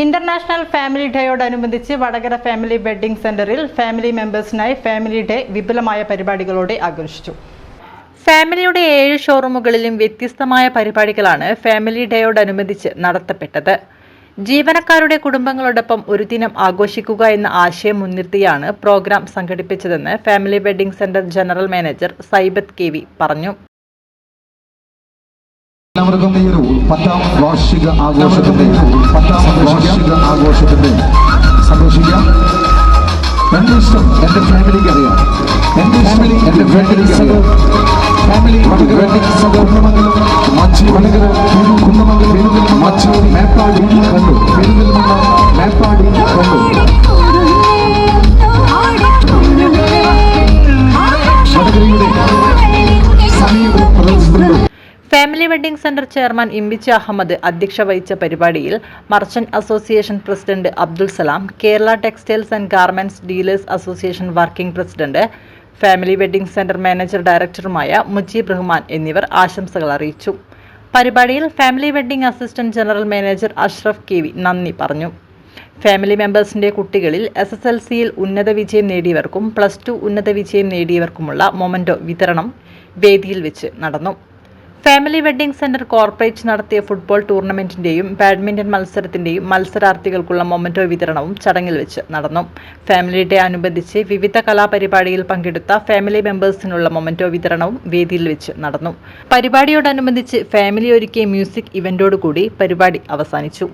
International family ഡേയോടനുബന്ധിച്ച് Vadakara family wedding സെന്ററിൽ family മെമ്പേഴ്സിനായി ഫാമിലി ഡേ വിപുലമായ പരിപാടികളോടെ ആഘോഷിച്ചു. ഫാമിലിയുടെ ഏഴ് ഷോറൂമുകളിലും വ്യത്യസ്തമായ പരിപാടികളാണ് ഫാമിലി ഡേയോടനുബന്ധിച്ച് നടത്തപ്പെട്ടത്. ജീവനക്കാരുടെ കുടുംബങ്ങളോടൊപ്പം ഒരു ദിനം ആഘോഷിക്കുക എന്ന ആശയം മുൻനിർത്തിയാണ് programme സംഘടിപ്പിച്ചതെന്ന് family wedding centre general manager Saibath K പറഞ്ഞു. എല്ലാവർക്കും ഈ ഒരു പത്താം വാർഷിക ആഘോഷത്തിന്റെ പത്താം വാർഷിക ആഘോഷത്തിന്റെ സന്തോഷിക്കാം എന്റെ ഇഷ്ടം എന്റെ ഫാമിലിക്ക് അറിയാം എന്റെ ഫാമിലി എന്റെ ഫാമിലിക്ക് അറിയാം ഫാമിലി കുന്നമംഗലം മച്ചി Vadakara family wedding centre chairman Imbich Ahammed അധ്യക്ഷ വഹിച്ച പരിപാടിയിൽ merchant association president Abdul Salam Kerala textiles and garments dealers association working president family wedding centre manager ഡയറക്ടറുമായ മുജീബ് റഹ്മാൻ എന്നിവർ ആശംസകൾ അറിയിച്ചു. പരിപാടിയിൽ family wedding assistant general manager Ashraf K V നന്ദി പറഞ്ഞു. ഫാമിലി മെമ്പേഴ്സിന്റെ കുട്ടികളിൽ എസ് എസ് എൽ സിയിൽ ഉന്നത വിജയം നേടിയവർക്കും പ്ലസ് ടു ഉന്നത വിജയം നേടിയവർക്കുമുള്ള മൊമെന്റോ വിതരണം വേദിയിൽ വെച്ച് നടന്നു. ഫാമിലി വെഡ്ഡിംഗ് സെന്റർ കോർപ്പറേറ്റ് നടത്തിയ ഫുട്ബോൾ ടൂർണമെന്റിന്റെയും ബാഡ്മിന്റൺ മത്സരത്തിന്റെയും മത്സരാർത്ഥികൾക്കുള്ള മൊമന്റോ വിതരണവും ചടങ്ങിൽ വെച്ച് നടന്നു. ഫാമിലി ഡേ അനുബന്ധിച്ച് വിവിധ കലാപരിപാടിയിൽ പങ്കെടുത്ത ഫാമിലി മെമ്പേഴ്സിനുള്ള മൊമന്റോ വിതരണവും വേദിയിൽ വെച്ച് നടന്നു. പരിപാടിയോടനുബന്ധിച്ച് ഫാമിലി ഒരുക്കിയ മ്യൂസിക് ഇവന്റോടുകൂടി പരിപാടി അവസാനിച്ചു.